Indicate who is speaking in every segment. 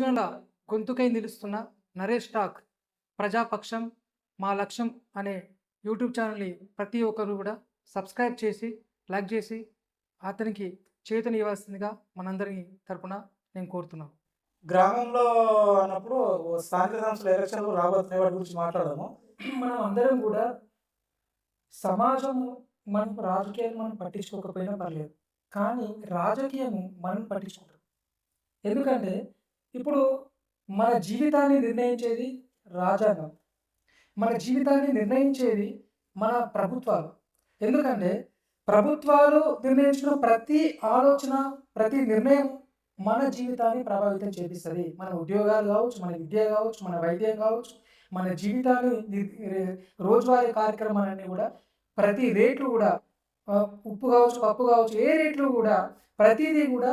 Speaker 1: బహుజనుల గొంతుకై నిలుస్తున్న నరేష్ టాక్ ప్రజాపక్షం మా లక్ష్యం అనే యూట్యూబ్ ఛానల్ని ప్రతి ఒక్కరు కూడా సబ్స్క్రైబ్ చేసి లైక్ చేసి అతనికి చేతను ఇవ్వాల్సిందిగా మనందరి తరపున నేను కోరుతున్నాను.
Speaker 2: గ్రామంలో అన్నప్పుడు స్థానిక సంస్థల ఎలక్షన్లు రాబోతున్నాయి వాటి గురించి మాట్లాడదాము.
Speaker 3: మనం అందరం కూడా సమాజం మనం రాజకీయాలు మనం పట్టించుకోకపోయినా పర్లేదు కానీ రాజకీయం మనం పట్టించుకుంటాం. ఎందుకంటే ఇప్పుడు మన జీవితాన్ని నిర్ణయించేది రాజ్యాంగం మన జీవితాన్ని నిర్ణయించేది మన ప్రభుత్వాలు. ఎందుకంటే ప్రభుత్వాలు నిర్ణయించిన ప్రతి ఆలోచన ప్రతి నిర్ణయం మన జీవితాన్ని ప్రభావితం చేపిస్తుంది. మన ఉద్యోగాలు కావచ్చు మన విద్య కావచ్చు మన వైద్యం కావచ్చు మన జీవితాన్ని రోజువారీ కార్యక్రమాలన్నీ కూడా ప్రతి రేట్లు కూడా ఉప్పు కావచ్చు పప్పు కావచ్చు ఏ రేట్లు కూడా ప్రతిదీ కూడా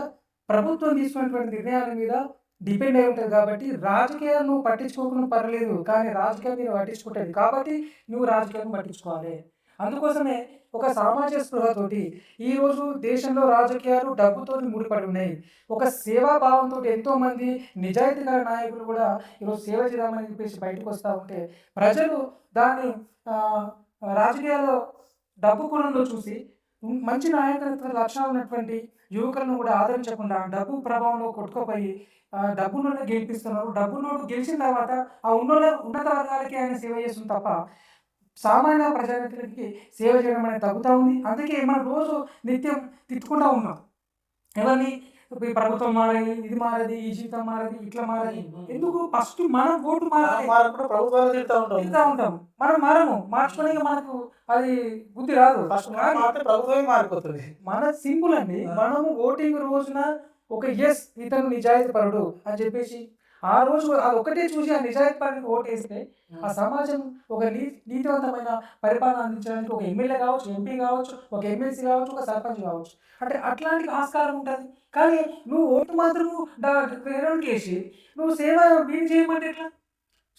Speaker 3: ప్రభుత్వం తీసుకున్నటువంటి నిర్ణయాల మీద డిపెండ్ అయి ఉంటుంది కాబట్టి రాజకీయాలు నువ్వు పట్టించుకోకుండా పర్లేదు కానీ రాజకీయాలు మీరు పట్టించుకుంటుంది కాబట్టి నువ్వు రాజకీయాలను పట్టించుకోవాలి. అందుకోసమే ఒక సామాజిక స్పృహతోటి ఈరోజు దేశంలో రాజకీయాలు డబ్బుతో ముడిపడి ఉన్నాయి. ఒక సేవా భావంతో ఎంతోమంది నిజాయితీ గల నాయకులు కూడా ఈరోజు సేవ చేద్దామని చెప్పేసి బయటకు వస్తూ ఉంటే ప్రజలు దాన్ని రాజకీయాల్లో డబ్బు కోణంలో చూసి మంచి నాయకత్వ లక్షణాలు ఉన్నటువంటి యువకులను కూడా ఆదరించకుండా డబ్బు ప్రభావంలో కొట్టుకుపోయి ఆ, డబ్బును గెలిపిస్తున్నారు. డబ్బునోడు గెలిచిన తర్వాత ఆ ఉన్న ఉన్నత వర్గాలకి ఆయన సేవ చేస్తుంది తప్ప సామాన్య ప్రజానికి సేవ చేయడం అనేది తగ్గుతూ ఉంది. అందుకే మనం రోజు నిత్యం తిట్టుకుంటూ ఉన్నాం. ఎవరిని ఈ ప్రభుత్వం మారది ఇది మారది ఈ జీవితం మారది ఇట్లా మారది. ఎందుకు? ఫస్ట్ మనం ఓటు మారాలి.
Speaker 2: తిడతా ఉంటాం.
Speaker 3: మనం మారము. మార్చుకోవడానికి మనకు అది బుద్ధి రాదు.
Speaker 2: ప్రభుత్వమే మారిపోతుంది.
Speaker 3: మన సింపుల్ అండి మనము ఓటింగ్ రోజున ఒక ఎస్ ఇతను నిజాయితీ పరుడు అని చెప్పేసి ఆ రోజు అది ఒకటే చూసి ఆ నిజాయితీ పరుడికి ఓటు వేస్తే ఆ సమాజం ఒక నీతివంతమైన పరిపాలన అందించడానికి ఒక ఎమ్మెల్యే కావచ్చు ఎంపీ కావచ్చు ఒక ఎమ్మెల్సీ కావచ్చు ఒక సర్పంచ్ కావచ్చు. అంటే అట్లాంటి ఆస్కారం ఉంటుంది. కానీ నువ్వు ఓటు మాత్రం ప్రేరణకి వేసి నువ్వు సేవ వీలు చేయమంటే ఎట్లా?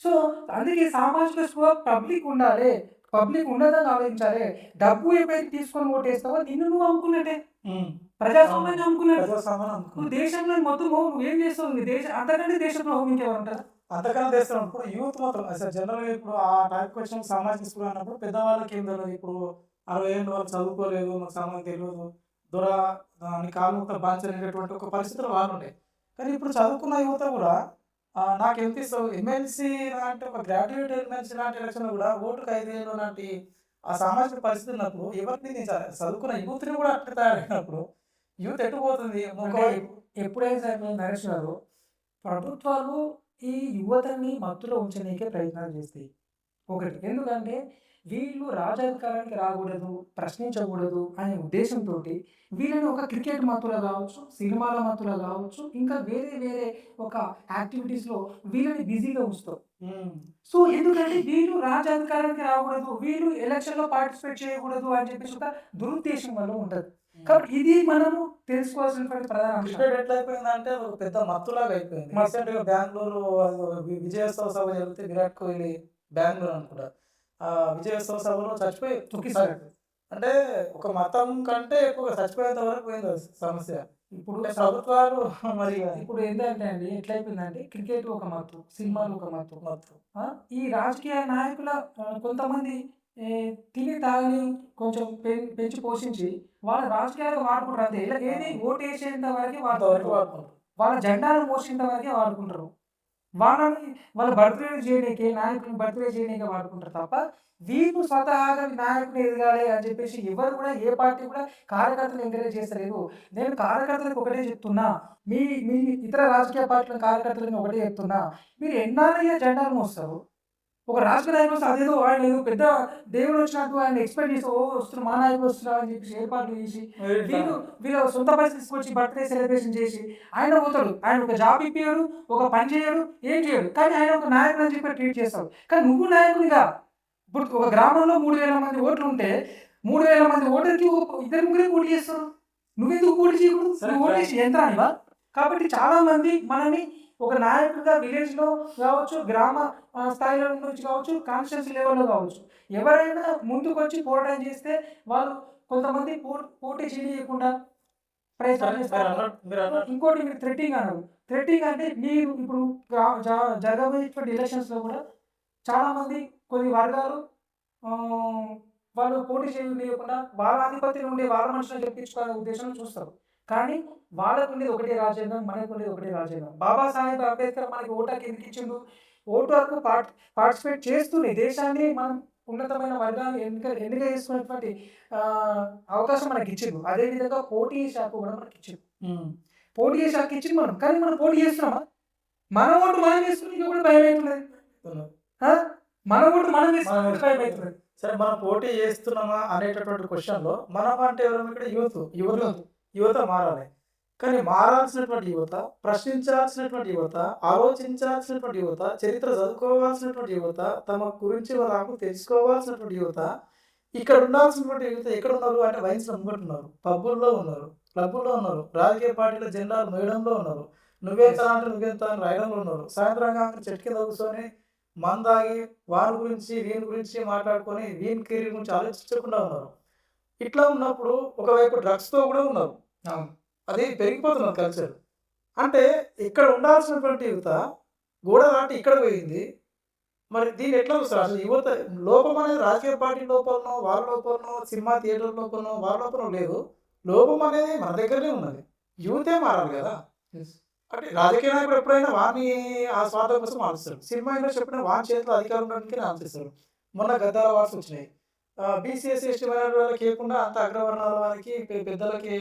Speaker 3: సో అందుకే సామాజిక స్పృహ పబ్లిక్ ఉండాలి పబ్లిక్ ఉన్నతంగా ఆలోచించాలి. డబ్బు ఎప్పుడైతే తీసుకొని ఓటేస్తావో నిన్ను నువ్వు అమ్ముకున్నట్టే. ప్రజాస్వామ్యాన్ని అమ్ముకున్నట్టు
Speaker 2: ప్రజాస్వామ్యం
Speaker 3: నువ్వు
Speaker 2: అనుకున్నాం.
Speaker 3: దేశంలో మొత్తం చేస్తావు? నీ దేశం అంతకంటే దేశంలో ఇంకెవరు ఉంటారు
Speaker 2: అంతకన్నా చేస్తున్నాం ఇప్పుడు యూత్ మాత్రం అసలు జనరల్గా ఇప్పుడు ఆ టైప్ క్వశ్చన్ సామాజిక స్కూల్ అన్నప్పుడు పెద్దవాళ్ళకి ఏం తెలియదు ఇప్పుడు అరవై ఏళ్ళు వాళ్ళు చదువుకోలేదు మాకు సామాన్ తెలియదు. దొర దాని కాలు బాంచలేనటువంటి ఒక పరిస్థితులు వాళ్ళు ఉండే. కానీ ఇప్పుడు చదువుకున్న యువత కూడా నాకు ఎంత ఇస్తావు? ఎమ్మెల్సీ లాంటి ఒక గ్రాడ్యుయేట్ ఎమ్మెల్సీ లాంటి ఎలక్షన్ కూడా ఓటుకు ఐదేళ్ళు లాంటి ఆ సామాజిక పరిస్థితి ఉన్నప్పుడు ఎవరిని చదువుకున్న యూత్ని కూడా అట్లా తయారైనప్పుడు యూత్ ఎటు పోతుంది?
Speaker 3: అంటే
Speaker 2: ఒక-
Speaker 3: ఎప్పుడైనా సరే నరేష్ గారు ప్రభుత్వాలు ఈ యువతని మత్తులో ఉంచడానికే ప్రయత్నాలు చేస్తాయి. ఒకటి. ఎందుకంటే వీళ్ళు రాజాధికారానికి రాకూడదు ప్రశ్నించకూడదు అనే ఉద్దేశంతో వీళ్ళని ఒక క్రికెట్ మత్తులో కావచ్చు సినిమాల మత్తులో కావచ్చు ఇంకా వేరే వేరే ఒక యాక్టివిటీస్లో వీళ్ళని బిజీగా ఉంచుతారు. సో ఎందుకంటే వీళ్ళు రాజ్యాధికారానికి రాకూడదు వీళ్ళు ఎలక్షన్లో పార్టిసిపేట్ చేయకూడదు అని చెప్పేసి ఒక దురుద్దేశం వల్ల ఉంటుంది. కాబట్టి ఇది మనము తెలుసుకోవాల్సినటువంటి ప్రధాన
Speaker 2: క్రికెట్ ఎట్లా అయిపోయిందంటే ఒక పెద్ద మత్తులాగా అయిపోయింది. రీసెంట్గా బెంగళూరు విజయోత్సవ సభ జరిగితే విరాట్ కోహ్లీ బెంగళూరు అనుకుంటా. ఆ విజయోత్సవ సభలో చచ్చిపోయి. అంటే ఒక మతం కంటే ఎక్కువ చచ్చిపోయేంత వరకు పోయింది సమస్య.
Speaker 3: ఇప్పుడు
Speaker 2: అంటే ప్రభుత్వాలు మరి
Speaker 3: ఇప్పుడు ఏంటంటే అండి ఎట్లయిపోయిందంటే క్రికెట్ ఒక మత్తు సినిమాలు ఒక మత్తు.
Speaker 2: మత్తు.
Speaker 3: ఆ, ఈ రాజకీయ నాయకుల కొంతమంది తిని తాగని కొంచెం పెంచి పోషించి వాళ్ళ రాజకీయాలకు వాడుకుంటారు అంతే. ఇలా ఏది ఓటు వేసేంత వరకే
Speaker 2: అంతవరకు
Speaker 3: వాడుకుంటారు. వాళ్ళ జెండాను మోసేంత వరకే వాడుకుంటారు. వాళ్ళని వాళ్ళ బర్త్డే చేయడానికి నాయకుని బర్త్డే చేయడానికి వాడుకుంటారు తప్ప వీళ్ళు స్వతహాగా నాయకుని ఎదగాలి అని చెప్పేసి ఎవరు కూడా ఏ పార్టీ కూడా కార్యకర్తలు ఎంకరేజ్ చేస్తలేదు. నేను కార్యకర్తలకు ఒకటే చెప్తున్నా. మీ మీ ఇతర రాజకీయ పార్టీల కార్యకర్తలకు ఒకటే చెప్తున్నా. మీరు ఎన్నాళ్ళయ్యా జెండాలు మోస్తారు? ఒక నాయకుడు వస్తే అదేదో ఆయన ఏదో పెద్ద దేవుడు వచ్చినట్టు ఆయన ఎక్స్పెక్ట్ చేసి ఓ వస్తున్నారు మా నాయకుడు వస్తున్నారు అని చెప్పేసి ఏర్పాట్లు చేసి వీళ్ళు వీళ్ళు సొంత పైసలు తీసుకొచ్చి బర్త్డే సెలబ్రేషన్ చేసి ఆయన పోతాడు. ఆయన ఒక జాబ్ ఇప్పాడు ఒక పని చేయడు ఏం చేయడు. కానీ ఆయన ఒక నాయకుడు అని చెప్పి ట్రీట్ చేస్తాడు. కానీ నువ్వు నాయకునిగా ఇప్పుడు ఒక గ్రామంలో మూడు వేల మంది ఓట్లు ఉంటే మూడు వేల మంది ఓటర్కి ఇద్దరు ముగ్గురే పోటీ చేస్తారు. నువ్వెందుకు పోటీ చేయకూడదు? నువ్వు ఓటేసి యంత్రానివా? కాబట్టి చాలా మంది మనని ఒక నాయకుడిగా విలేజ్లో కావచ్చు గ్రామ స్థాయిలో నుంచి కావచ్చు కాన్స్టిట్యూన్సీ లెవెల్లో కావచ్చు. ఎవరైనా ముందుకు వచ్చి పోరాటం చేస్తే వాళ్ళు కొంతమంది పో పోటీ చేయకుండా ప్రయత్నం చేస్తారు. ఇంకోటి మీరు థ్రెటింగ్ అన్నారు. థ్రెటింగ్ అంటే మీరు ఇప్పుడు జరగబోయేటువంటి ఎలక్షన్స్లో కూడా చాలా మంది కొన్ని వర్గాలు వాళ్ళు పోటీ చేయకుండా వాళ్ళ ఆధిపత్యం ఉండే వాళ్ళ మనుషులను చెప్పించుకోవాలనే ఉద్దేశంలో చూస్తారు. కానీ వాళ్ళకు ఉండేది ఒకటే రాజ్యాంగం మనకు ఉండేది ఒకటే రాజ్యాంగం. బాబాసాహెబ్ అంబేద్కర్ మనకి ఓటాకి ఎందుకు ఇచ్చిండు? ఓటు హక్కు పార్ట్ పార్టిసిపేట్ చేస్తూనే దేశాన్ని మనం ఉన్నతమైన వర్గాలు ఎన్నిక ఎన్నిక చేసుకున్నటువంటి ఆ, అవకాశం మనకి ఇచ్చిండు. అదేవిధంగా పోటీ చేసే హక్కు కూడా మనకి ఇచ్చిండు.
Speaker 2: ఉమ్.
Speaker 3: పోటీ చేసే హక్కు ఇచ్చింది మనం. కానీ మనం పోటీ చేస్తున్నామా? మన ఓటు మనం వేసుకుని కూడా భయం అవుతున్నది? మన ఓటు మనం వేసుకుని భయం అవుతున్నది
Speaker 2: సరే మనం పోటీ చేస్తున్నామా అనేటటువంటి క్వశ్చన్లో మనం అంటే ఎవరు? ఇక్కడ యూత్ యువత. యువత మారాలి. కానీ మారాల్సినటువంటి యువత ప్రశ్నించాల్సినటువంటి యువత ఆలోచించాల్సినటువంటి యువత చరిత్ర చదువుకోవాల్సినటువంటి యువత తమ గురించి వాళ్ళకు తెలుసుకోవాల్సినటువంటి యువత ఇక్కడ ఉండాల్సినటువంటి యువత ఎక్కడ ఉన్నారు అంటే వయసులో ముంగట్టున్నారు పబ్బుల్లో ఉన్నారు. క్లబ్బుల్లో ఉన్నారు. రాజకీయ పార్టీల జెండాలు మేడంలో ఉన్నారు. నువ్వే అంటే నువ్వెంత అని రాయడంలో ఉన్నారు. సాయంత్రం కాక చెట్టు కింద కూర్చొని మందాగి వారి గురించి వీని గురించి మాట్లాడుకొని వీని కెరీర్ గురించి ఆలోచించకుండా ఉన్నారు. ఇట్లా ఉన్నప్పుడు ఒకవైపు డ్రగ్స్తో కూడా ఉన్నారు. అది పెరిగిపోతున్నది కల్చర్ అంటే ఇక్కడ ఉండాల్సినటువంటి యువత గోడ దాటి ఇక్కడ పోయింది. మరి దీన్ని ఎట్లా చూస్తారు? అసలు యువత లోపం అనేది రాజకీయ పార్టీ లోపలనో వాళ్ళ లోపలనో సినిమా థియేటర్ లోపలనో వాళ్ళ లోపలనో లేదు. లోపం అనేది మన దగ్గరనే ఉన్నది. యూతే మారాలి కదా. అంటే రాజకీయ నాయకుడు ఎప్పుడైనా వారిని ఆ స్వార్థం కోసం ఆలోచిస్తారు సినిమా ఇండస్ట్రీ ఎప్పుడైనా వారి చేతిలో అధికారం ఉండడానికి ఆలోచిస్తారు మొన్న గద్దాల వార్స్ వచ్చినాయి. బీసీఎస్ ఎస్టీ వాళ్ళకి ఇవ్వకుండా అంత అగ్రవర్ణాల వారికి పెద్దలకి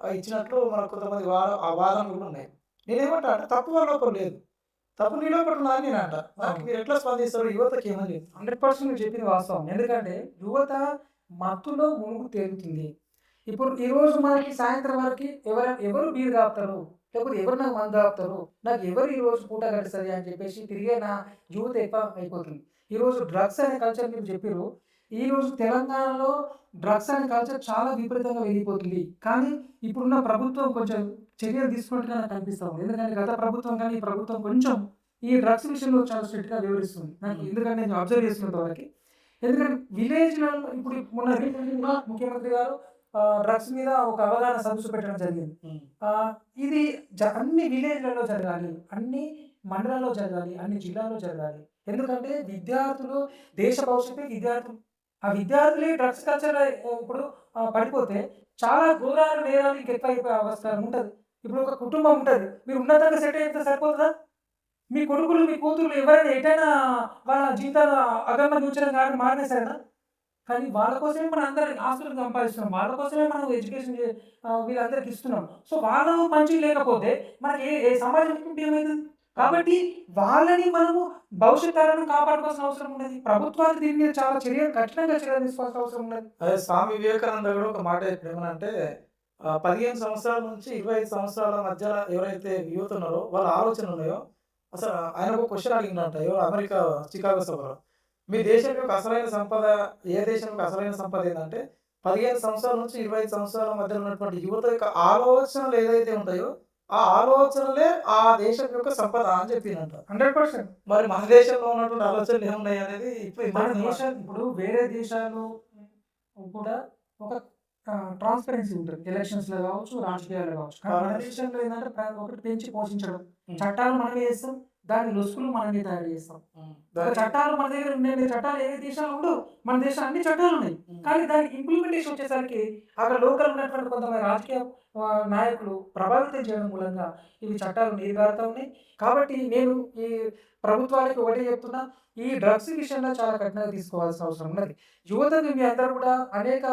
Speaker 2: ఇచ్చినట్లు మనకు కొంతమంది వాద ఆ వాదనలు కూడా ఉన్నాయి. నేనేమంటా అంటే తప్పు వాళ్ళ లేదు తప్పు నీలో లోపల ఉన్నదని నేను అంట దానికి మీరు ఎట్లా స్పందిస్తారు యువతకి ఏమని లేదు.
Speaker 3: హండ్రెడ్ పర్సెంట్ మీరు చెప్పింది వాస్తవం. ఎందుకంటే యువత మత్తులో మునుగు తేలుతుంది. ఇప్పుడు ఈ రోజు మనకి సాయంత్రం వరకు ఎవరు ఎవరు బీరు కాపుతారు? లేకపోతే ఎవరు నాకు మందు కాపుతారు? నాకు ఎవరు ఈ రోజు పూట గడుస్తుంది అని చెప్పేసి తిరిగే నా యువత ఎక్కువ అయిపోతుంది. ఈ రోజు డ్రగ్స్ అనే కల్చర్ మీరు చెప్పారు ఈ రోజు తెలంగాణలో డ్రగ్స్ అనే కల్చర్ చాలా విపరీతంగా వెళ్ళిపోతుంది. కానీ ఇప్పుడున్న ప్రభుత్వం కొంచెం చర్యలు తీసుకున్నట్టుగా నాకు అనిపిస్తా ఉంది. ఎందుకంటే గత ప్రభుత్వం కానీ ప్రభుత్వం కొంచెం ఈ డ్రగ్స్ విషయంలో చాలా స్ట్రిక్ట్గా వివరిస్తుంది నాకు ఎందుకంటే నేను అబ్జర్వ్ చేస్తున్నంత వరకు. ఎందుకంటే విలేజ్ ఇప్పుడు మొన్న కూడా ముఖ్యమంత్రి గారు డ్రగ్స్ మీద ఒక అవగాహన సదస్సు పెట్టడం జరిగింది. ఆ, ఇది అన్ని విలేజ్లలో జరగాలి. అన్ని మండలాల్లో జరగాలి. అన్ని జిల్లాల్లో జరగాలి. ఎందుకంటే విద్యార్థులు దేశ భవిష్యత్తు విద్యార్థులు ఆ విద్యార్థులే డ్రగ్స్ కల్చర్ ఇప్పుడు పడిపోతే చాలా ఘోరాలు నేరాలు ఇంకా ఎక్కువ అయిపోయే అవసరం ఉంటుంది. ఇప్పుడు ఒక కుటుంబం ఉంటుంది. మీరు ఉన్నతంగా సెట్ అయితే సరిపోతుందా? మీ కొడుకులు మీ కూతురు ఎవరైనా ఎటైనా వాళ్ళ జీవితాలు అగమ్య ఉంచడం కానీ మారినేసారా కానీ వాళ్ళ కోసమే మనం అందరికి ఆస్తులు సంపాదిస్తున్నాం. వాళ్ళ కోసమే మనం ఎడ్యుకేషన్ వీళ్ళందరికి ఇస్తున్నాం. సో వాళ్ళ మంచి లేకపోతే మనకి ఏ ఏ సమాజం ఉంటే ఏమైతుంది కాబట్టి వాళ్ళని మనము భవిష్యత్ తరాలను కాపాడుకోవాల్సిన అవసరం ఉన్నది. ప్రభుత్వాలు దీని మీద చాలా చర్యలు కఠినంగా చర్యలు తీసుకోవాల్సిన అవసరం ఉన్నది.
Speaker 2: అదే స్వామి వివేకానంద కూడా ఒక మాట ఏమనంటే పదిహేను సంవత్సరాల నుంచి ఇరవై ఐదు సంవత్సరాల మధ్య ఎవరైతే యువత ఉన్నారో వాళ్ళ ఆలోచనలు ఉన్నాయో అసలు ఆయన ఒక క్వశ్చన్ అడిగినట్ట ఎవరు? అమెరికా చికాగో సభలో. మీ దేశం యొక్క అసలైన సంపద ఏ దేశం యొక్క అసలైన సంపద ఏంటంటే పదిహేను సంవత్సరాల నుంచి ఇరవై ఐదు సంవత్సరాల మధ్య ఉన్నటువంటి యువత యొక్క ఆలోచనలు ఏదైతే ఉంటాయో ఆ ఆలోచనలే ఆ దేశం యొక్క సంపద అని చెప్పిందంట.
Speaker 3: హండ్రెడ్ పర్సెంట్
Speaker 2: మరి మన దేశంలో ఉన్నటువంటి ఆలోచనలు ఏమున్నాయి అనేది ఇప్పుడు
Speaker 3: మన దేశాలు ఇప్పుడు వేరే దేశాలు కూడా ఒక ట్రాన్స్పరెన్సీ ఉంటుంది. ఎలక్షన్స్లో కావచ్చు రాజకీయాల్లో కావచ్చు. మన దేశంలో ఏంటంటే ఒకటి పెంచి పోషించడం.
Speaker 2: Hmm.
Speaker 3: చట్టాలు మనమే చేస్తాం దాని లొసుకులు మనమే తయారు చేస్తాం. చట్టాలు మన దగ్గర ఉండే చట్టాలు ఏ దేశాలు ఉండవు? మన దేశం అన్ని చట్టాలు ఉన్నాయి. కానీ దానికి ఇంప్లిమెంటేషన్ వచ్చేసరికి అక్కడ లోకల్ ఉన్నటువంటి కొంతమంది రాజకీయ నాయకులు ప్రభావితం చేయడం మూలంగా ఇవి చట్టాలు నీరుగారుతా ఉన్నాయి. కాబట్టి నేను ఈ ప్రభుత్వానికి ఒకటే చెప్తున్నా ఈ డ్రగ్స్ విషయంలో చాలా కఠినంగా తీసుకోవాల్సిన అవసరం ఉన్నది. యువతకు మీ అందరూ కూడా అనేక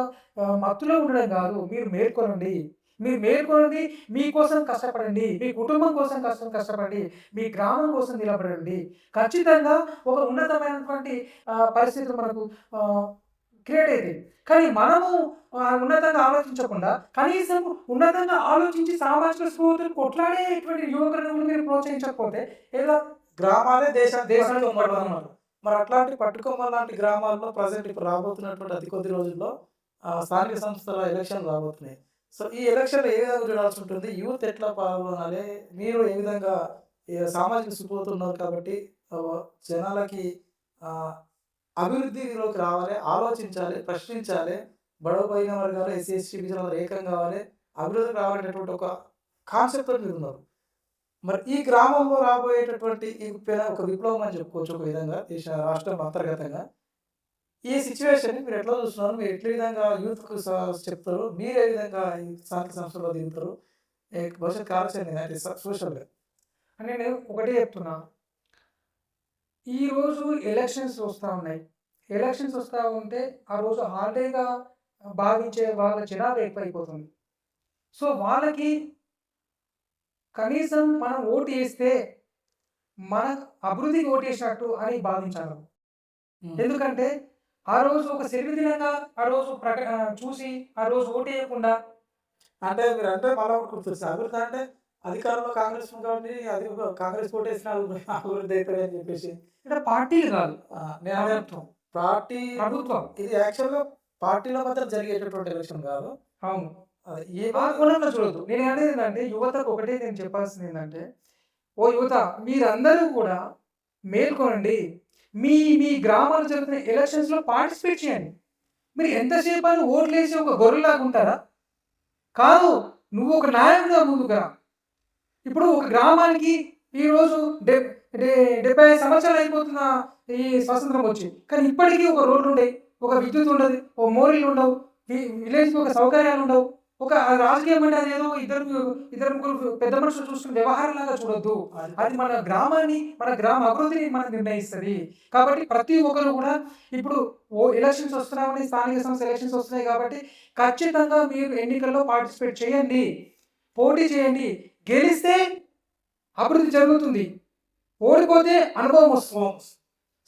Speaker 3: మత్తులో ఉండడం కాదు మీరు మేల్కొనండి. మీరు మేల్కొనండి మీకోసం కష్టపడండి మీ కుటుంబం కోసం కష్టం కష్టపడండి మీ గ్రామం కోసం నిలబడండి. ఖచ్చితంగా ఒక ఉన్నతమైనటువంటి పరిస్థితులు మనకు క్రియేట్ అయింది కానీ మనము ఉన్నతంగా ఆలోచించకుండా కనీసం ఉన్నతంగా ఆలోచించి సామాజిక స్ఫూర్తిని కొట్లాడేటువంటి యువకులను మీరు ప్రోత్సహించకపోతే ఏదో
Speaker 2: గ్రామాలే దేశ
Speaker 3: దేశానికి
Speaker 2: దేశానికి మరి అట్లాంటి పట్టుకోమ లాంటి గ్రామాల్లో ప్రజెంట్ ఇప్పుడు రాబోతున్నటువంటి అతి కొద్ది రోజుల్లో స్థానిక సంస్థల ఎలక్షన్ రాబోతున్నాయి. సో ఈ ఎలక్షన్ ఏ విధంగా చూడాల్సి ఉంటుంది? యూత్ ఎట్లా పాల్గొనాలి? మీరు ఏ విధంగా సామాజిక సుపోతున్నారు కాబట్టి జనాలకి అభివృద్ధిలోకి రావాలి ఆలోచించాలి ప్రశ్నించాలి. బడవ పైన వర్గాలు ఎస్సీ ఎస్టీ బీసీలు ఏకం కావాలి. అభివృద్ధి రావాలనేటువంటి ఒక కాన్సెప్ట్ మీరు ఉన్నారు. మరి ఈ గ్రామంలో రాబోయేటటువంటి ఈ ఒక విప్లవం అని చెప్పుకోవచ్చు ఒక విధంగా దేశ రాష్ట్రం అంతర్గతంగా. ఈ సిచ్యువేషన్ మీరు ఎట్లా చూస్తున్నారు? మీరు ఎట్ల విధంగా యూత్కు చెప్తారు? మీరు ఏ విధంగా ఈ స్థానిక సంస్థలో దిగుతారు? భవిష్యత్ కార్యాచరణ అంటే సోషల్గా
Speaker 3: అని నేను ఒకటే చెప్తున్నా. ఈరోజు ఎలక్షన్స్ వస్తూ ఉన్నాయి. ఎలక్షన్స్ వస్తూ ఉంటే ఆ రోజు హాలిడేగా భావించే వాళ్ళ జనాభా ఎక్కువైపోతుంది. సో వాళ్ళకి కనీసం మనం ఓటు వేస్తే మన అభివృద్ధికి ఓటు వేసినట్టు అని భావించాలి. ఎందుకంటే ఆ రోజు ఒక దినంగా ఆ రోజు ప్రక చూసి ఆ రోజు ఓటు వేయకుండా
Speaker 2: అంటే మీరు అంటే మళ్ళీ ఒకటి గుర్తొస్తుంది అభివృద్ధి అంటే అధికారంలో కాంగ్రెస్ కాబట్టి అది కాంగ్రెస్ కోటేసిన అభివృద్ధి అభివృద్ధి అవుతుంది అని చెప్పేసి.
Speaker 3: ఇక్కడ పార్టీలు కాదు.
Speaker 2: అంటున్నాను. పార్టీ
Speaker 3: ప్రభుత్వం.
Speaker 2: ఇది యాక్చువల్గా పార్టీలో మాత్రం జరిగేటటువంటి ఎలక్షన్ కాదు.
Speaker 3: అవును.
Speaker 2: ఏ
Speaker 3: కోణంలో చూడదు నేను అనేది ఏంటంటే యువతకు ఒకటే నేను చెప్పాల్సింది ఏంటంటే ఓ యువత మీరందరూ కూడా మేల్కొనండి. మీ మీ గ్రామాలు జరుగుతున్న ఎలక్షన్స్లో పార్టిసిపేట్ చేయండి. మీరు ఎంతసేపు అని ఓట్లు వేసి ఒక గొర్రెలాగా ఉంటారా? కాదు నువ్వు ఒక నాయకుడిగా ముందుగా ఇప్పుడు ఒక గ్రామానికి ఈరోజు డె డెబ్బై ఐదు సంవత్సరాలు అయిపోతున్న ఈ స్వాతంత్రం వచ్చి కానీ ఇప్పటికీ ఒక రోడ్లు ఉండవు ఒక విద్యుత్ ఉండదు ఒక మోరీలు ఉండవు విలేజ్కి ఒక సౌకర్యాలు ఉండవు. ఒక రాజకీయం అంటే అదేదో ఇద్దరు ఇద్దరు ముగ్గురు పెద్ద మనుషులు చూస్తున్న వ్యవహారం లాగా చూడొద్దు అది మన గ్రామాన్ని మన గ్రామ అభివృద్ధిని మనకు నిర్ణయిస్తుంది. కాబట్టి ప్రతి ఒక్కరు కూడా ఇప్పుడు ఓ ఎలక్షన్స్ వస్తున్నామని స్థానిక సంస్థ ఎలక్షన్స్ వస్తున్నాయి కాబట్టి ఖచ్చితంగా మీరు ఎన్నికల్లో పార్టిసిపేట్ చేయండి. పోటీ చేయండి. గెలిస్తే అభివృద్ధి జరుగుతుంది. ఓడిపోతే అనుభవం వస్తుంది.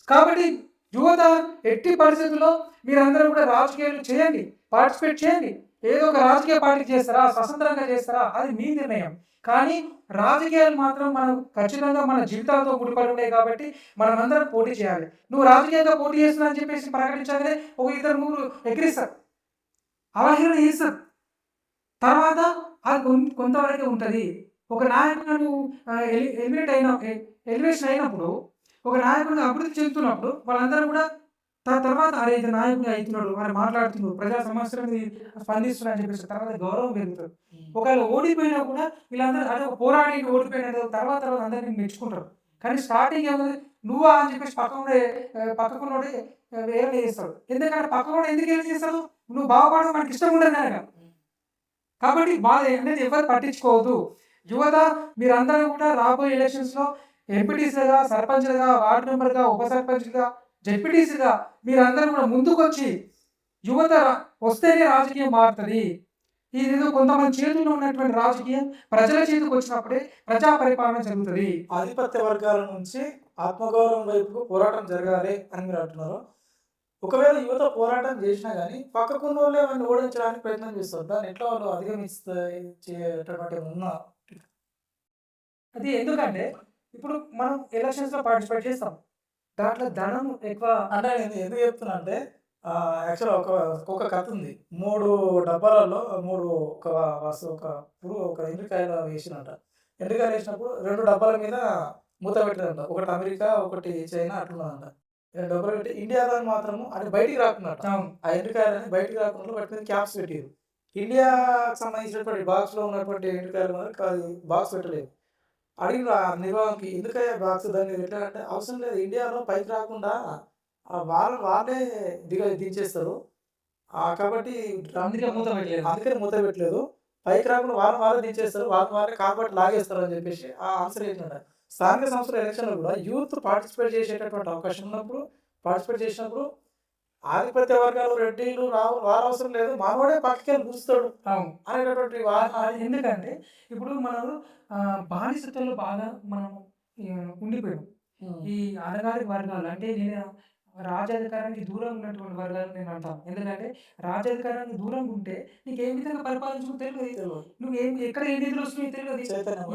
Speaker 3: కాబట్టి యువత ఎట్టి పరిస్థితుల్లో మీరందరూ కూడా రాజకీయాలు చేయండి. పార్టిసిపేట్ చేయండి. ఏదో ఒక రాజకీయ పార్టీ చేస్తారా స్వతంత్రంగా చేస్తారా అది మీ నిర్ణయం. కానీ రాజకీయాలు మాత్రం మనం ఖచ్చితంగా మన జీవితాలతో ముడిపడి ఉన్నాయి కాబట్టి మనం అందరం పోటీ చేయాలి. నువ్వు రాజకీయంగా పోటీ చేస్తున్నా అని చెప్పేసి ప్రకటించగానే ఒక ఇద్దరు ముగ్గురు ఎగిరిస్తారు అవహేళన చేస్తారు. తర్వాత అది కొంతవరకే ఉంటుంది. ఒక నాయకుడు ఎలివేట్ అయిన ఎలివేషన్ అయినప్పుడు ఒక నాయకుడు అభివృద్ధి చెందుతున్నప్పుడు వాళ్ళందరూ కూడా తర్వాత అరే ఇది నాయకుడు అవుతున్నాడు మరి మాట్లాడుతున్నాడు ప్రజా సమస్యల మీద స్పందిస్తున్నాడు అని చెప్పేసి తర్వాత గౌరవం పెరుగుతారు ఒకవేళ ఓడిపోయినా కూడా వీళ్ళందరూ అదే ఒక పోరాడి ఓడిపోయిన తర్వాత తర్వాత అందరినీ మెచ్చుకుంటారు. కానీ స్టార్టింగ్ ఏమైంది? నువ్వా అని చెప్పేసి పక్కనే పక్కకున్నోడే వేరే చేస్తాడు ఎందుకంటే పక్కనోడు ఎందుకు ఏం చేస్తాడు? నువ్వు బాగుపడడం మనకి ఇష్టం ఉండదు కనుక. కాబట్టి బాధ అనేది ఎవరు పట్టించుకోవద్దు. యువత మీరందరూ కూడా రాబోయే ఎలక్షన్స్లో ఎంపీటీసీగా సర్పంచ్లుగా వార్డు మెంబర్గా ఉప సర్పంచ్గా జెడ్పీటీసీగా మీరందరూ కూడా ముందుకొచ్చి యువత వస్తేనే రాజకీయం మారుతుంది. ఇదేదో కొంతమంది చేతుల్లో ఉన్నటువంటి రాజకీయం ప్రజల చేతికి వచ్చినప్పుడే ప్రజా పరిపాలన జరుగుతుంది.
Speaker 2: ఆధిపత్య వర్గాల నుంచి ఆత్మగౌరవం వైపుకు పోరాటం జరగాలి అని మీరు అంటున్నారు. ఒకవేళ యువత పోరాటం చేసినా కానీ పక్కకున్న వాళ్ళే వాళ్ళని ఓడించడానికి ప్రయత్నం చేస్తారు. దాన్ని ఎట్లా వాళ్ళు అధిగమించేటటువంటి ఉన్న?
Speaker 3: అది ఎందుకంటే ఇప్పుడు మనం ఎలక్షన్స్లో పార్టిసిపేట్ చేస్తాం. దాంట్లో ధనం ఎక్కువ
Speaker 2: అంటే నేను ఎందుకు చెప్తున్నా అంటే యాక్చువల్ ఒక ఒక కథ ఉంది. మూడు డబ్బాలలో మూడు ఒక వస్తు ఒక పురుగు ఒక ఎండ్రికాయలు వేసినట్ట ఎండ్రికాయలు వేసినప్పుడు రెండు డబ్బాల మీద మూత పెట్టారంట. ఒకటి అమెరికా ఒకటి చైనా అట్లున్నదంట రెండు డబ్బాలు పెట్టి ఇండియాలో మాత్రము అది బయటికి రాకున్నట్ట. ఆ ఎండ్రికాయలని బయటికి రాకుండా వాటి మీద క్యాప్స్ పెట్టారు. ఇండియాకి సంబంధించినటువంటి బాక్స్లో ఉన్నటువంటి ఎండ్రికాయలు మాత్రం బాక్స్ పెట్టలేదు. అడిగిన నిర్వాహంకి ఎందుకయ్యా బాక్స్ దాన్ని మీద అవసరం లేదు ఇండియాలో పైకి రాకుండా వాళ్ళు వాళ్ళే దిగ దించేస్తారు కాబట్టి
Speaker 3: అందుకే మూత పెట్టలేదు.
Speaker 2: అందుకని మూత పెట్టలేదు పైకి రాకుండా వాళ్ళు వాళ్ళే దించేస్తారు వాళ్ళు వాళ్ళే కాబట్టి లాగేస్తారు అని చెప్పేసి ఆ ఆన్సర్ ఏంటంటే స్థానిక సంస్థల ఎలక్షన్లో కూడా యూత్ పార్టిసిపేట్ చేసేటటువంటి అవకాశం ఉన్నప్పుడు పార్టిసిపేట్ చేసినప్పుడు ఆధిపత్య వర్గాలు రెడ్డిలు రావు వారు అవసరం లేదు మానవుడే పక్కకి
Speaker 3: అవును.
Speaker 2: అనేటటువంటి
Speaker 3: ఎందుకంటే ఇప్పుడు మనం బానిసత్వంలో బాగా మనం ఉండిపోయాం ఈ అనగారి వర్గాలు అంటే నేను రాజాధికారానికి దూరం ఉన్నటువంటి వర్గాలు నేను అంటాను. ఎందుకంటే రాజాధికారానికి దూరంగా ఉంటే నీకు ఏ విధంగా పరిపాలించుకో తెలియదు. నువ్వు ఏం ఎక్కడ ఏ నిధులు వస్తున్నాయో తెలియదు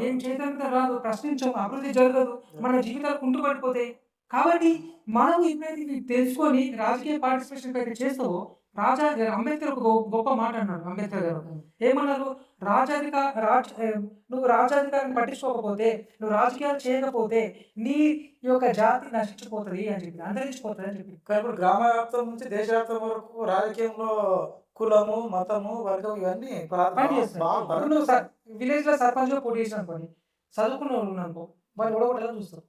Speaker 3: ఏం చైతన్యత రాదు ప్రశ్నించము అభివృద్ధి జరగదు. మన జీవితాలు కుంటుపడిపోతాయి. కాబట్టి మనం ఎప్పుడైతే ఇది తెలుసుకొని రాజకీయ పార్టిసిపేషన్ అయితే చేస్తావో రాజా అంబేద్కర్ ఒక గొప్ప మాట అన్నాడు అంబేద్కర్ గారు. ఏమన్నారు? రాజాధిక రాజ నువ్వు రాజాధికారాన్ని పట్టించుకోకపోతే నువ్వు రాజకీయాలు చేయకపోతే నీ యొక్క జాతి నశించిపోతుంది అని చెప్పి అంతరించిపోతుంది అని చెప్పి.
Speaker 2: కానీ ఇప్పుడు గ్రామ వ్యాప్తం నుంచి దేశవ్యాప్తం వరకు రాజకీయంలో కులము మతము వర్గం ఇవన్నీ
Speaker 3: పని విలేజ్లో సర్పంచ్ పోటీ చేసిన అనుకోండి చదువుకున్న వాళ్ళు ఉన్నారు అనుకో వాళ్ళు ఓడగొట్టాలని చూస్తారు.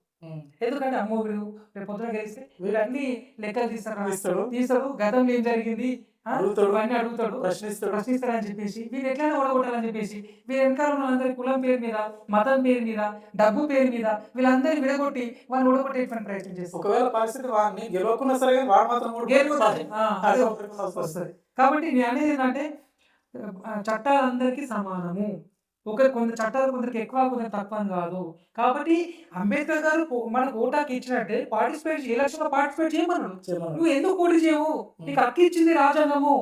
Speaker 3: ఎందుకంటే అమ్మో వీడు రేపు పొద్దున గెలిస్తే వీళ్ళన్ని లెక్కలు తీస్తారు.
Speaker 2: తీస్తాడు.
Speaker 3: గతంలో ఏం జరిగింది? ఆ?
Speaker 2: అడుగుతాడు. ప్రశ్నిస్తాడు.
Speaker 3: ప్రశ్నిస్తారని చెప్పేసి వీరు ఎట్లా ఓడగొట్టాలని చెప్పేసి వీరు వెనకాల అందరి కులం పేరు మీద మతం పేరు మీద డబ్బు పేరు మీద వీళ్ళందరినీ విడగొట్టి వాళ్ళు ఓడగొట్టేటువంటి ప్రయత్నం చేస్తారు.
Speaker 2: ఒకవేళ పరిస్థితి వాడిని గెలవకున్నా సరే వాడు మాత్రం. వస్తుంది.
Speaker 3: కాబట్టి నేను అనేది ఏంటంటే ఆ, చట్టాలు అందరికీ సమానము. ఒకరి కొందరు చట్టాలు కొందరికి ఎక్కువ కొందరు తక్కువ అని కాదు. కాబట్టి అంబేద్కర్ గారు మనకు ఓటాకి ఇచ్చినట్టే పార్టిసిపేట్ ఎలక్షన్లో పార్టిసిపేట్ చేయమన్నాడు. నువ్వు ఎందుకు పోటీ చేయవు? నీకు హక్కు ఇచ్చింది రాజ్యాంగము.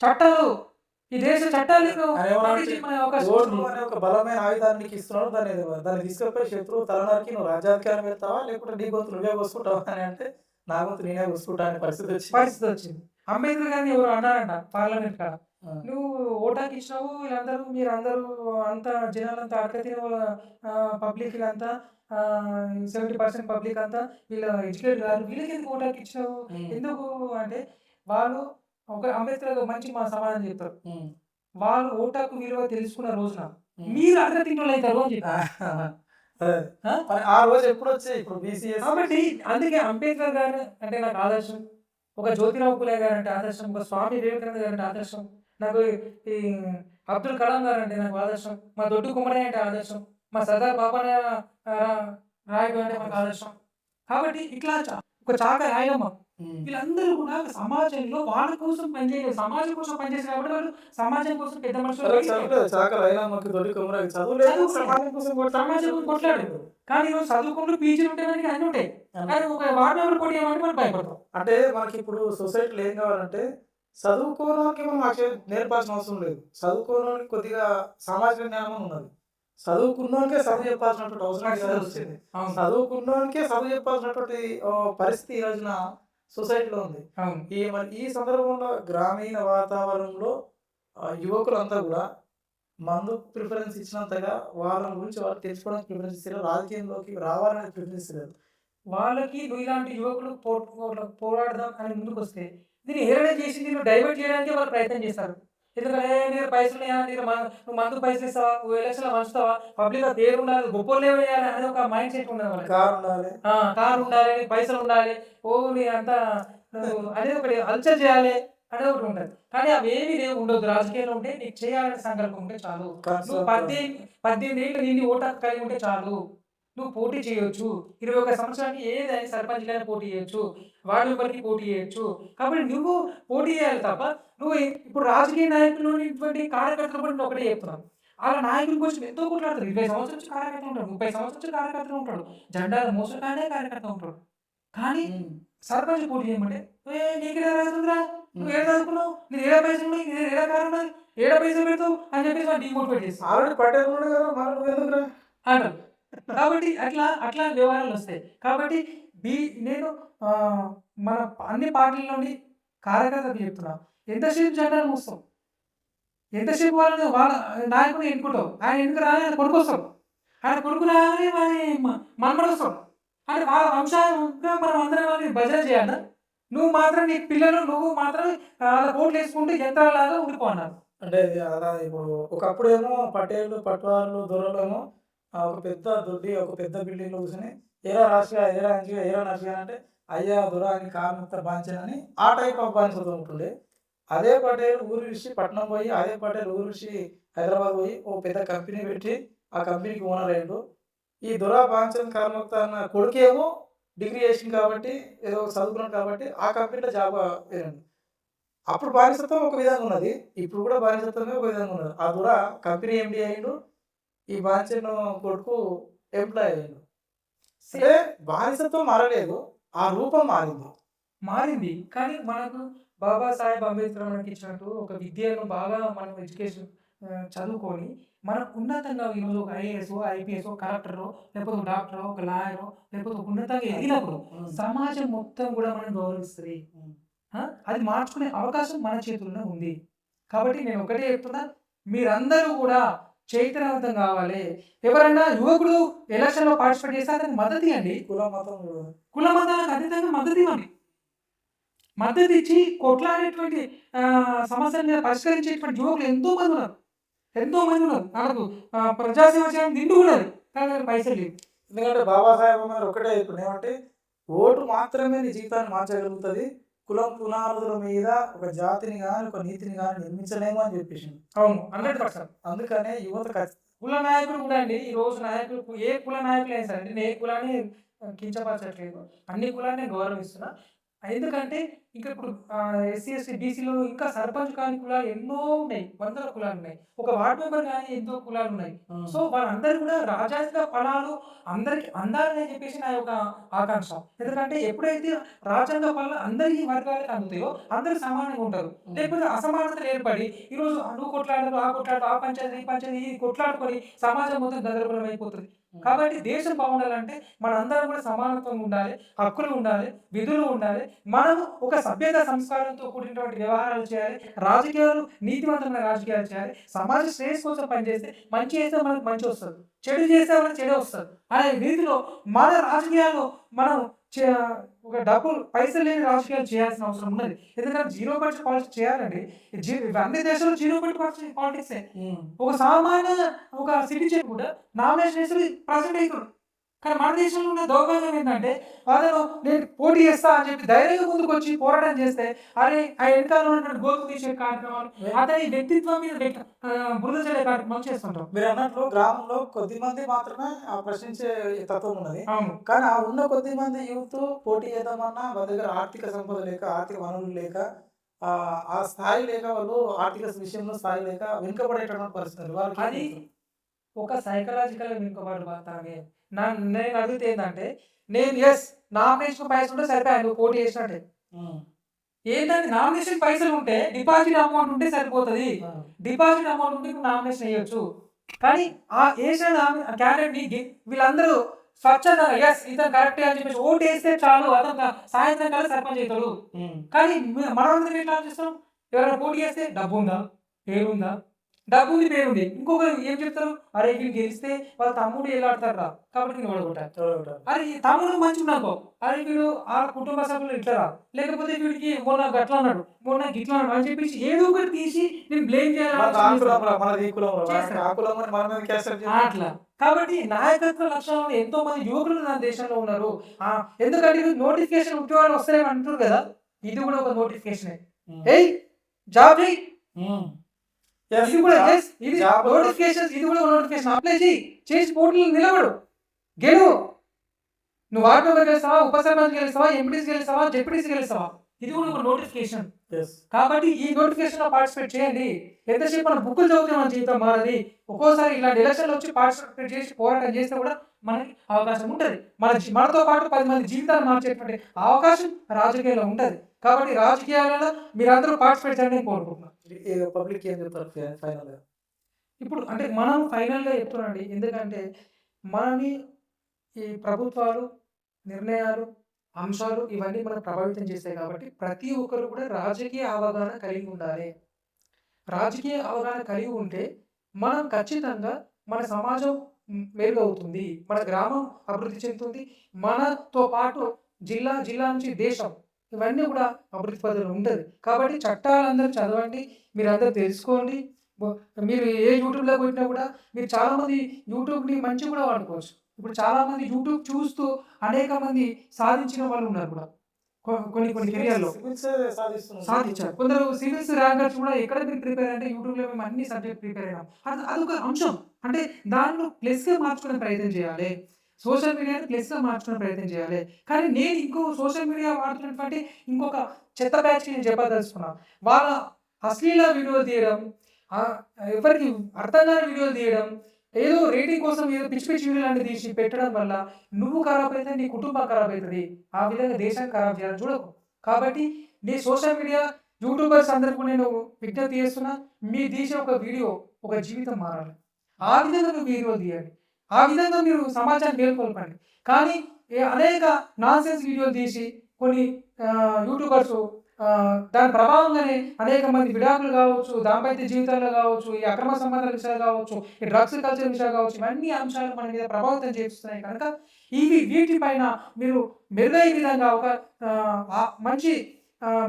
Speaker 3: చట్టాలు. ఈ దేశ చట్టాలు
Speaker 2: ఒక బలమైన ఆయుధాన్ని ఇస్తున్నాడు. దాన్ని దాన్ని తీసుకపోయి శత్రువు తలనారికి నువ్వు రాజ్యాధికారం వెళ్తావా లేకుంటే నీ గొంతు నువ్వే వస్తుంటావా అని అంటే నా గొంతు నేనే వస్తుంటా అనే పరిస్థితి వచ్చింది.
Speaker 3: పరిస్థితి వచ్చింది. అంబేద్కర్ గారిని ఎవరు అన్నారంట? పార్లమెంట్ కాడ. నువ్వు ఓటాకి ఇచ్చినావు వీళ్ళందరూ మీరు అందరూ అంతా జనాలంతా అడగతిన పబ్లిక్ వీళ్ళంతా సెవెంటీ పర్సెంట్ పబ్లిక్ అంతా వీళ్ళ ఎడ్యుకేట్ కాదు. వీళ్ళకి ఎందుకు ఓటాకి ఇచ్చినావు. ఎందుకు అంటే వాళ్ళు ఒక అంబేద్కర్ మంచి మా సమాధానం చెప్తారు. వాళ్ళు ఓటాకు విలువ తెలుసుకున్న రోజున. మీరు అడగతింటులు అవుతారు అని
Speaker 2: ఆ, రోజు ఎప్పుడు వచ్చాయి? ఇప్పుడు బీసీఎస్
Speaker 3: కాబట్టి అందుకే అంబేద్కర్ గారు అంటే నాకు ఆదర్శం ఒక జ్యోతిరావు పులే గారు అంటే ఆదర్శం ఒక స్వామి వివేకానంద గారు అంటే ఆదర్శం. నాకు ఈ అబ్దుల్ కలాం గారు అంటే నాకు ఆదర్శం. మా దొడ్డు కుమ్మరయ్య అంటే ఆదర్శం. మా సర్దార్ బాబాన రాయ్ గారు అంటే మాకు ఆదర్శం. కాబట్టి ఇట్లా ఒక చాక రాయమ్మ వీళ్ళందరూ కూడా సమాజంలో వాళ్ళ కోసం పనిచేయలేదు. సమాజం కోసం పనిచేసిన కాబట్టి వాళ్ళు సమాజం కోసం పెద్ద మనుషులు
Speaker 2: సమాజం కోసం కొట్లాడు.
Speaker 3: కానీ ఈరోజు చదువుకుంటూ పీజీలు ఉంటే మనకి అన్ని ఉంటాయి. కానీ ఒక వార్డు మెంబర్ చేయమంటే మనం భయపడతాం.
Speaker 2: అంటే మనకి ఇప్పుడు సొసైటీలో ఏం కావాలంటే చదువుకోవడానికి మనం యాక్చువల్ నేర్పాల్సిన అవసరం లేదు. చదువుకోవడానికి కొద్దిగా సామాజిక జ్ఞానం ఉన్నది. చదువుకున్నోనికే చదువు చెప్పాల్సినటువంటి అవసరం వచ్చింది. చదువుకున్నోనికే చదువు చెప్పాల్సినటువంటి పరిస్థితి ఈ రోజున సొసైటీలో ఉంది. ఈ మరి ఈ సందర్భంలో గ్రామీణ వాతావరణంలో యువకులంతా కూడా మందు ప్రిఫరెన్స్ ఇచ్చినంతగా వాళ్ళ గురించి వాళ్ళు తెలుసుకోవడానికి ప్రిఫరెన్స్ ఇస్తారు రాజకీయంలోకి రావాలని ప్రిఫరెన్స్ ఇస్తారు
Speaker 3: వాళ్ళకి ఇలాంటి యువకులు పోరాడదాం అని ముందుకు వస్తే దీన్ని హేళన చేసి దీన్ని డైవర్ట్ చేయడానికి వాళ్ళు ప్రయత్నం చేస్తారు. ఎందుకంటే "ఏ, నీకు పైసలు నువ్వు మందుకు పైసలు ఇస్తావా? నువ్వు ఎలక్షన్ పంచుతావా పబ్లిక్ పేరు ఉండాలి గొప్పలు వేయాలి అనే ఒక మైండ్ సెట్ ఉండదు
Speaker 2: కారు ఉండాలి.
Speaker 3: ఆ, కారు ఉండాలి పైసలు ఉండాలి. ఓ నీ అంతా అనేది ఒకటి అల్చర్ చేయాలి అనేది ఒకటి ఉంటుంది. కానీ అవి ఏవి లేవు ఉండదు రాజకీయాలు ఉంటే నీకు చేయాలనే సంకల్పం ఉంటే చాలు. నువ్వు పద్దెనిమిది పద్దెనిమిది ఏళ్ళు నిన్ను ఓటాకు కలిగి ఉంటే చాలు. నువ్వు పోటీ చేయొచ్చు. ఇరవై ఒక సంవత్సరానికి ఏదైనా సర్పంచ్లైనా పోటీ చేయొచ్చు. వార్డు మెంబర్కి పోటీ చేయొచ్చు? కాబట్టి నువ్వు పోటీ చేయాలి తప్ప నువ్వు ఇప్పుడు రాజకీయ నాయకులు ఇటువంటి కార్యకర్తలు కూడా ఒకటే చెప్తున్నాను. వాళ్ళ నాయకుల కోసం ఎంతో కొట్లాడతారు. ఇరవై సంవత్సరాల నుంచి కార్యకర్త ఉంటాడు ముప్పై సంవత్సరాల నుంచి కార్యకర్త ఉంటాడు జెండాలు మోసగానే కార్యకర్త ఉంటాడు కానీ సర్పంచ్ పోటీ చేయమంటే నీకు రాదురా నువ్వు ఏడ చదువుకున్నావు? నీ ఏడా పైసలు ఉన్నాయి? ఏడా కారు ఉన్నది? ఏడ పైసలు పెడతావు? అని చెప్పేసి వాళ్ళు
Speaker 2: ఆల్రెడీ కదా మరి నువ్వు ఎందుకురా?
Speaker 3: అంటారు. కాబట్టి అట్లా అట్లా వ్యవహారాలు వస్తాయి. కాబట్టి ఈ నేను మన అన్ని పార్టీల్లోని కార్యకర్తలకు చెప్తున్నా. ఎంతసేపు జెండాలు మూస్తాం ఎంతసేపు వాళ్ళని వాళ్ళ నాయకుని ఎన్నుకుంటావు? ఆయన ఎందుకు రాని ఆయన కొడుకు వస్తాడు ఆయన కొడుకు రాగానే మనమడు వస్తాడు అంటే వాళ్ళ వంశాంగా మనం అందరం వాళ్ళని భజన చేయాలి? నువ్వు మాత్రం నీ పిల్లలు నువ్వు మాత్రం వాళ్ళ కోట్లు వేసుకుంటే యంత్రాలాగా ఉండిపోన్నారు
Speaker 2: అంటే అలా ఇప్పుడు ఒకప్పుడేమో పటేళ్ళు పట్వాళ్ళు దొరలేమో ఒక పెద్ద దొడ్డి ఒక పెద్ద బిల్డింగ్లో కూర్చొని ఏరా రాశిగా ఏరా అంచిగా ఏరా నర్సుగా అంటే అయ్యా దొర అని కారణంతో బాంచనని ఆ టైప్ ఆఫ్ బానిసతో ఉంటుండే. అదే పటేల్ ఊరు విడిచి పట్నం పోయి అదే పటేల్ ఊరు విడిచి హైదరాబాద్ పోయి ఓ పెద్ద కంపెనీ పెట్టి ఆ కంపెనీకి ఓనర్ అయ్యాడు. ఈ దురా బాంచన్ కారణంత అన్న కొడుకేమో డిగ్రీ చేసింది కాబట్టి ఏదో చదువుకున్నాడు కాబట్టి ఆ కంపెనీలో జాబ్ వేరండి అప్పుడు బానిసత్వం ఒక విధంగా ఉన్నది ఇప్పుడు కూడా బానిసత్వమే ఒక విధంగా ఉన్నది. ఆ దురా కంపెనీ ఎండి అయ్యిండు ఈ బాంచన్ కొడుకు ఎంప్లాయ్ అయ్యిండు. అంటే బానిసత్వం మారలేదు ఆ రూపం మారింది.
Speaker 3: మారింది. కానీ మనకు బాబాసాహెబ్ అంబేద్కర్ మనకి ఇచ్చినట్టు ఒక విద్యను బాగా మనం ఎడ్యుకేషన్ చదువుకొని మనం ఉన్నతంగా ఈరోజు ఒక ఐఏఎస్ ఐపీఎస్ కలెక్టర్ లేకపోతే ఒక డాక్టర్ ఒక లాయర్ లేకపోతే ఒక ఉన్నతంగా ఎదిగినప్పుడు. సమాజం మొత్తం కూడా మనం గౌరవిస్తుంది? అది మార్చుకునే అవకాశం మన చేతుల్లో ఉంది. కాబట్టి నేను ఒకటే చెప్తున్నా మీరందరూ కూడా చైతన్యవంతం కావాలి. ఎవరైనా యువకుడు ఎలక్షన్లో పార్టిసిపేట్ చేస్తే అతనికి మద్దతు ఇవ్వండి.
Speaker 2: కుల మతం.
Speaker 3: కుల మతాలకు అతీతంగా మద్దతు ఇవ్వండి. మద్దతు ఇచ్చి కొట్లాడేటువంటి సమస్యల మీద పరిష్కరించేటువంటి యువకులు ఎంతో మంది ఉన్నారు. ఎంతో మంది ఉన్నారు. వాళ్ళకు ఆ, ప్రజాసేవ చేయడం నిండు ఉన్నారు కానీ పైసలు లేవు.
Speaker 2: ఎందుకంటే బాబాసాహెబ్ గారు ఒకటే ఇప్పుడు ఏమంటే ఓటు మాత్రమే నీ జీవితాన్ని మార్చగలుగుతుంది. కులం పునాదుల మీద ఒక జాతిని కానీ ఒక నీతిని కానీ నిర్మించలేము అని చెప్పేసి
Speaker 3: అవును హండ్రెడ్ పర్సెంట్.
Speaker 2: అందుకనే యువత
Speaker 3: కుల నాయకుడు కూడా అండి ఈ రోజు నాయకులు ఏ కుల నాయకులు అయినా సరే నేను ఏ కులాన్ని కించపరచట్లేదు అన్ని కులాన్ని గౌరవిస్తున్నా. ఎందుకంటే ఇంకా ఇప్పుడు ఎస్సీ ఎస్టీ బీసీలో ఇంకా సర్పంచ్ కాని కులాలు ఎన్నో ఉన్నాయి. వందల కులాలు ఉన్నాయి. ఒక వార్డ్ మెంబర్ కానీ ఎంతో కులాలు ఉన్నాయి. సో వాళ్ళందరూ కూడా రాజాంగ ఫలాలు అందరికి అందాలని చెప్పేసి నా యొక్క ఆకాంక్ష. ఎందుకంటే ఎప్పుడైతే రాజ్యాంగ ఫలాలు అందరి వర్గాలకు అందుతాయో అందరూ సమానంగా ఉంటారు. లేకపోతే అసమానతలు ఏర్పడి ఈరోజు నువ్వు కొట్లాడరు ఆ కొట్లాడు ఆ పంచాయతీ ఈ పంచాయతీ ఇది కొట్లాడుకొని సమాజం మొత్తం గందరగోళం అయిపోతుంది. కాబట్టి దేశం బాగుండాలంటే మనందరం కూడా సమానత్వం ఉండాలి హక్కులు ఉండాలి విధులు ఉండాలి. మనం ఒక సభ్యత సంస్కారంతో కూడినటువంటి వ్యవహారాలు చేయాలి. రాజకీయాలు నీతివంతమైన రాజకీయాలు చేయాలి. సమాజ శ్రేయస్ కోసం పనిచేస్తే మంచి చేస్తే మనకు మంచి వస్తుంది. చెడు చేస్తే మనకు చెడు వస్తుంది. అనే రీతిలో మన రాజకీయాలు మనం ఒక డబ్బులు పైసలు లేని రాజకీయాలు చేయాల్సిన అవసరం ఉన్నది. ఎందుకంటే జీరో బడ్జెట్ పాలిటిక్స్ చేయాలండి. అన్ని దేశాల్లో జీరో బడ్జెట్ పాలిటిక్సే. ఒక సామాన్య ఒక సిటిజన్ కూడా నామినేషన్ వేసి ప్రెసిడెంట్ అవుతాడు కానీ మన దేశంలో ఉన్న దౌర్భాగ్యం ఏంటంటే అతను నేను పోటీ చేస్తా అని చెప్పి ధైర్యంగా ముందుకు వచ్చి పోరాటం చేస్తే అరే ఆ వెనకాల ఉన్నటువంటి గోధుమ తీసే కార్యక్రమాలు అతని వ్యక్తిత్వం మీద బురద చల్లే కార్యక్రమాలు చేస్తుంటాం
Speaker 2: మీరు అన్నట్లు గ్రామంలో కొద్ది మంది మాత్రమే ఆ ప్రశ్నించే తత్వం ఉన్నది. కానీ ఆ ఉన్న కొద్ది మంది యూత్ పోటీ చేద్దామన్నా వాళ్ళ దగ్గర ఆర్థిక సంపద లేక ఆర్థిక వనరులు లేక ఆ స్థాయి లేక వాళ్ళు ఆర్థిక విషయంలో స్థాయి లేక వెనుకబడేటటువంటి పరిస్థితులు. వాళ్ళకి ఏం
Speaker 3: అది? ఒక సైకలాజికల్ వెనుకబాటు మాత్రమే నా నేను అడిగితే ఏంటంటే నేను ఎస్ నామినేషన్ పైసలు ఉంటే సరిపోయాను నువ్వు పోటీ చేసినట్టే. ఏంటంటే నామినేషన్ పైసలు ఉంటే డిపాజిట్ అమౌంట్ ఉంటే సరిపోతుంది. డిపాజిట్ అమౌంట్ ఉంటే నామినేషన్ వేయొచ్చు కానీ ఆ వేసిన క్యాండిడేట్ వీళ్ళందరూ స్వచ్ఛంగా ఎస్ ఇతను కరెక్ట్ అని చెప్పేసి ఓటు వేస్తే చాలు అతను సాయంత్రం కల్లా సర్పంచ్ అవుతాడు. కానీ మ- మనమందరం ఎట్లా ఆలోచిస్తాం ఎవరైనా పోటీ చేస్తే డబ్బు ఉందా? పేరుందా డబ్బు ఉంది పేరుంది. ఇంకొకరు ఏం చెప్తారు? అరే వీళ్ళు గెలిస్తే వాళ్ళ తమ్ముడు ఎలా ఆడతారా కాబట్టి నేను ఓడగొట్టాను. అరే ఈ తమ్ముడు మంచి ఉన్నాకో అరే వీడు ఆ కుటుంబ సభ్యులు ఇట్లరా లేకపోతే వీడికి మొన్న గట్లా అన్నాడు. మొన్న గిట్లా అన్నాడు అని చెప్పేసి ఏదో ఒకటి తీసి నేను బ్లేమ్ చేయాలి? అట్లా. కాబట్టి నాయకత్వ లక్షణాలు ఎంతో మంది యువకులు నా దేశంలో ఉన్నారు. ఎందుకంటే నోటిఫికేషన్ ఉద్యోగాలు వస్తాయని అంటారు కదా. ఇది కూడా ఒక నోటిఫికేషన్. ఏయ్ జాబ్ ఇది కూడా ఇది నోటిఫికేషన్ ఇది కూడా నోటిఫికేషన్ అప్లై చేయి. చేసి పోటీలు నిలబడు. గెలువు. నువ్వు వార్డు గెలుస్తావా ఉప సర్పంచ్ గెలుస్తావా ఎంపీటీసీ గెలుస్తావా జెడ్పీటీసీ గెలుస్తావా? ఇది కూడా ఒక నోటిఫికేషన్. కాబట్టి ఈ నోటిఫికేషన్లో పార్టిసిపేట్ చేయండి. ఎంతసేపు మనం బుక్కులు చదివితే మన జీవితం మారది. ఒక్కోసారి ఇలాంటి ఎలక్షన్లు వచ్చి పార్టిసిపేట్ చేసి పోరాటం చేస్తే కూడా మనకి అవకాశం ఉంటుంది. మన మనతో పాటు పది మంది జీవితాలు మార్చేటువంటి అవకాశం రాజకీయాల్లో ఉంటుంది. కాబట్టి రాజకీయాలలో మీరందరూ పార్టిసిపేట్ కోరుకుంటున్నాను
Speaker 2: ఈ పబ్లిక్ ఏం చెప్తారు? ఫైనల్గా.
Speaker 3: ఇప్పుడు అంటే మనం ఫైనల్గా చెప్తున్నాండి ఎందుకంటే మనని ఈ ప్రభుత్వాలు నిర్ణయాలు అంశాలు ఇవన్నీ మనం ప్రభావితం చేస్తాయి కాబట్టి ప్రతి ఒక్కరు కూడా రాజకీయ అవగాహన కలిగి ఉండాలి. రాజకీయ అవగాహన కలిగి ఉంటే మనం ఖచ్చితంగా మన సమాజం మెరుగవుతుంది. మన గ్రామం అభివృద్ధి చెందుతుంది. మనతో పాటు జిల్లా జిల్లా నుంచి దేశం ఇవన్నీ కూడా అభివృద్ధి పద్ధతులు ఉంటుంది. కాబట్టి చట్టాలందరూ చదవండి మీరు అందరూ తెలుసుకోండి మీరు ఏ యూట్యూబ్లో కొట్టినా కూడా మీరు చాలా మంది యూట్యూబ్ని మంచి కూడా వాడుకోవచ్చు. ఇప్పుడు చాలా మంది యూట్యూబ్ చూస్తూ అనేక మంది సాధించిన వాళ్ళు ఉన్నారు కూడా. కొన్ని కొన్ని కెరియర్లో సాధించారు. కొందరు సివిల్స్ ర్యాంకర్స్ కూడా ఎక్కడ మీరు ప్రిపేర్ అంటే యూట్యూబ్లో మేము అన్ని సబ్జెక్ట్ ప్రిపేర్ అయినాం. అది అదొక అంశం. అంటే దానిలో ప్లస్గా మార్చుకునే ప్రయత్నం చేయాలి. సోషల్ మీడియాని ప్లస్గా మార్చడం ప్రయత్నం చేయాలి. కానీ నేను ఇంకో సోషల్ మీడియా వాడుతున్నటువంటి ఇంకొక చెత్త బ్యాచ్ నేను చెప్పదలుచుకున్నాను వాళ్ళ అశ్లీల వీడియోలు తీయడం ఎవరికి అర్థం కాని వీడియోలు తీయడం ఏదో రేటింగ్ కోసం ఏదో పిచ్చి పిచ్చి వీడియో అన్ని తీసి పెట్టడం వల్ల నువ్వు ఖరాబ్ అయితే నీ కుటుంబం ఖరాబ్ అవుతుంది. ఆ విధంగా దేశం ఖరాబ్ చేయాలని చూడకు. కాబట్టి నీ సోషల్ మీడియా యూట్యూబర్స్ అందరికీ నేను విజ్ఞప్తి చేస్తున్నా మీ తీసే ఒక వీడియో ఒక జీవితం మారాలి. ఆ విధంగా మీరు వీడియోలు తీయాలి. ఆ విధంగా మీరు సమాచారం మేల్కొల్పండి. కానీ అనేక నాన్సెన్స్ వీడియోలు తీసి కొన్ని యూట్యూబర్స్ దాని ప్రభావంగానే అనేక మంది విడాకులు కావచ్చు దాంపత్య జీవితాల్లో కావచ్చు ఈ అక్రమ సంబంధాల విషయాలు కావచ్చు ఈ డ్రగ్స్ కల్చర్ విషయాలు కావచ్చు ఇవన్నీ అంశాలు మన మీద ప్రభావితం చేస్తున్నాయి కనుక ఇవి వీటిపైన మీరు మెరుగైన విధంగా ఒక మంచి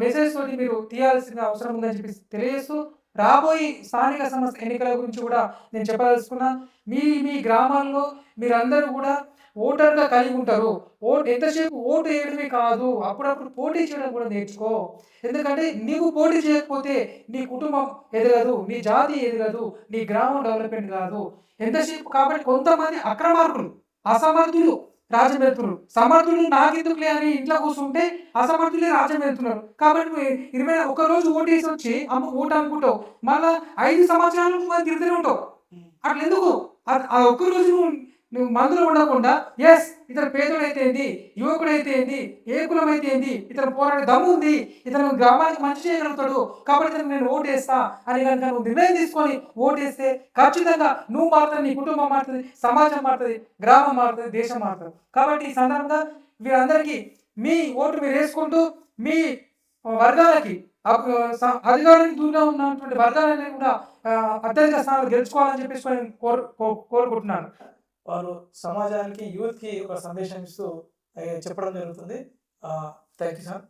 Speaker 3: మెసేజ్ తోటి మీరు తీయాల్సిన అవసరం ఉందని చెప్పి తెలియజేస్తూ రాబోయే స్థానిక సంస్థ ఎన్నికల గురించి కూడా నేను చెప్పదలుచుకున్నా. మీ మీ గ్రామాల్లో మీరందరూ కూడా ఓటర్గా కలిగి ఉంటారు. ఓటు ఎంతసేపు ఓటు వేయడమే కాదు అప్పుడప్పుడు పోటీ చేయడం కూడా నేర్చుకో. ఎందుకంటే నీవు పోటీ చేయకపోతే నీ కుటుంబం ఎదగదు నీ జాతి ఎదగదు నీ గ్రామం డెవలప్మెంట్ కాదు. ఎంతసేపు కాబట్టి కొంతమంది అక్రమార్కులు అసమర్థులు రాజ్యం వెళ్తున్నారు. సమర్థులు నాకెందుకులే అని ఇంట్లో కూర్చుంటే అసమర్థులే రాజ్యం వెళ్తున్నారు. కాబట్టి నువ్వు ఇరవై ఒక రోజు ఓటేసి వచ్చి అమ్మ ఓటు అనుకుంటావు. మళ్ళా ఐదు సంవత్సరాలు నువ్వు తిరుగుతూనే ఉంటావు. అట్లా ఎందుకు ఆ- ఒక్క రోజు నువ్వు నువ్వు మందులు ఉండకుండా ఎస్ ఇతను పేదోడు అయితే ఏంది యువకుడు అయితే ఏంది ఏ కులం అయితే ఏంది ఇతను పోరాడే దమ్ము ఉంది ఇతను గ్రామానికి మంచి చేయగలుగుతాడు కాబట్టి ఇతను నేను ఓటేస్తా అని కనుక నువ్వు నిర్ణయం తీసుకొని ఓటేస్తే ఖచ్చితంగా నువ్వు మారుతుంది నీ కుటుంబం మారుతుంది సమాజం మారుతుంది గ్రామం మారుతుంది దేశం మారుతుంది. కాబట్టి ఈ సందర్భంగా వీరందరికీ మీ ఓటు మీరు వేసుకుంటూ మీ వర్గాలకి అధికారానికి దూరంగా ఉన్నటువంటి వర్గాలని కూడా అత్యధిక స్థానాలు గెలుచుకోవాలని చెప్పేసి నేను కోరుకుంటున్నాను.
Speaker 2: వారు సమాజానికి యూత్కి ఒక సందేశం ఇస్తూ చెప్పడం జరుగుతుంది. Thank you sir.